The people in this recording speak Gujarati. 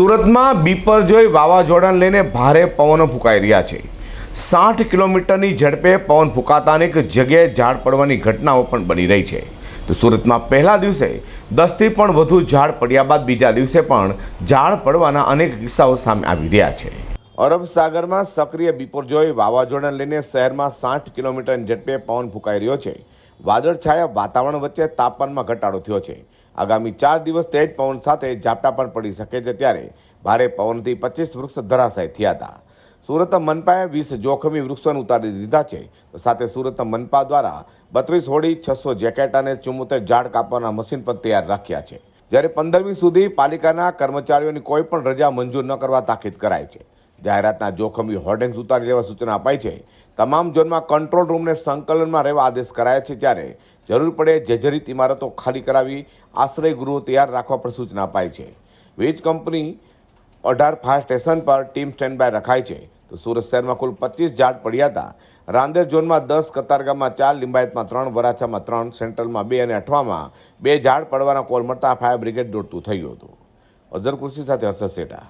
સુરતમાં બીપરજોય વાવાઝોડાને લઈને ભારે પવનો ફૂંકાઈ રહ્યા છે. સાઠ કિલોમીટરની ઝડપે પવન ફૂંકાતા અનેક જગ્યાએ ઝાડ પડવાની ઘટનાઓ પણ બની રહી છે. તો સુરતમાં પહેલા દિવસે દસથી પણ વધુ ઝાડ પડ્યા બાદ બીજા દિવસે પણ ઝાડ પડવાના અનેક કિસ્સાઓ સામે આવી રહ્યા છે. અરબ સાગરમાં સક્રિય બીપરજોય વાવાઝોડાને લઈને શહેરમાં સાઠ કિલોમીટરની ઝડપે પવન ફૂંકાઈ રહ્યો છે. વાદળછાયા વાતાવરણ વચ્ચે તાપમાનમાં ઘટાડો થયો છે. આગામી ચાર દિવસ તેજ પવન સાથે ઝાપટા પણ પડી શકે છે ત્યારે ભારે પવનથી પચીસ વૃક્ષ ધરાશાય થયા હતા. સુરત મનપાએ વીસ જોખમી વૃક્ષોને ઉતારી દીધા છે. તો સાથે સુરત મનપા દ્વારા બત્રીસ હોડી, છસો જેકેટ અને ચુમ્મોતેર ઝાડ કાપવાના મશીન પણ તૈયાર રાખ્યા છે. જ્યારે પંદરમી સુધી પાલિકાના કર્મચારીઓની કોઈ પણ રજા મંજૂર ન કરવા તાકીદ કરાઈ છે. જાહેરાતના જોખમી હોર્ડિંગ્સ ઉતારી લેવા સૂચના અપાઈ છે. તમામ ઝોનમાં કંટ્રોલ રૂમને સંકલનમાં રહેવા આદેશ કરાયા છે ત્યારે જરૂર પડે જર્જરિત ઇમારતો ખાલી કરાવી આશ્રય ગૃહો તૈયાર રાખવા પર સૂચના અપાઈ છે. વીજ કંપની અઢાર ફાયર સ્ટેશન પર ટીમ સ્ટેન્ડ બાય રખાય છે. તો સુરત શહેરમાં કુલ પચીસ ઝાડ પડ્યા હતા. રાંદેર ઝોનમાં દસ, કતારગામમાં ચાર, લિંબાયતમાં ત્રણ, વરાછામાં ત્રણ, સેન્ટ્રલમાં બે અને અઠવામાં બે ઝાડ પડવાના કોલ મળતા ફાયર બ્રિગેડ દોડતું થયું હતું. અઝર કૃષિ સાથે હર્ષદ શેઠા.